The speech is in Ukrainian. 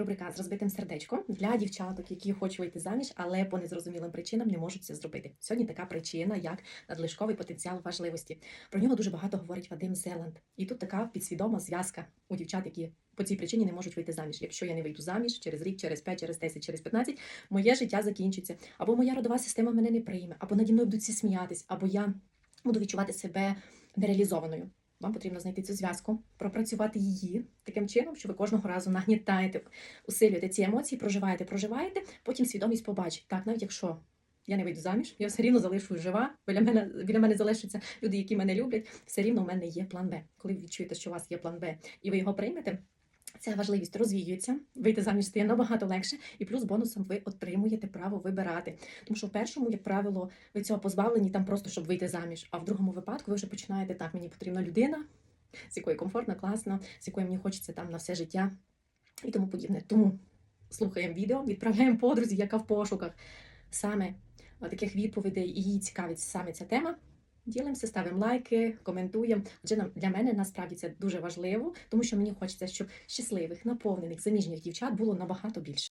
Рубрика з розбитим сердечком для дівчаток, які хочуть вийти заміж, але по незрозумілим причинам не можуть це зробити. Сьогодні така причина, як надлишковий потенціал важливості. Про нього дуже багато говорить Вадим Зеланд. І тут така підсвідома зв'язка у дівчат, які по цій причині не можуть вийти заміж. Якщо я не вийду заміж через рік, через 5, через 10, через 15, моє життя закінчиться. Або моя родова система мене не прийме, або наді мною будуть всі сміятись, або я буду відчувати себе нереалізованою. Вам потрібно знайти цю зв'язку, пропрацювати її таким чином, що ви кожного разу нагнітаєте, усилюєте ці емоції, проживаєте, проживаєте, потім свідомість побачить. Так, навіть якщо я не вийду заміж, я все рівно залишусь жива. Біля мене біля мене залишаться люди, які мене люблять. Все рівно у мене є план Б. Коли ви відчуєте, що у вас є план Б, і ви його приймете. Ця важливість розвіюється, вийти заміж стає набагато легше, і плюс бонусом ви отримуєте право вибирати. Тому що в першому, як правило, ви цього позбавлені там просто щоб вийти заміж. А в другому випадку ви вже починаєте так, мені потрібна людина, з якою комфортно, класно, з якою мені хочеться там на все життя і тому подібне. Тому слухаємо відео, відправляємо подрузі, яка в пошуках саме таких відповідей, і її цікавить саме ця тема. Ділимося, ставимо лайки, коментуємо. Адже для мене насправді це дуже важливо, тому що мені хочеться, щоб щасливих, наповнених, заміжніх дівчат було набагато більше.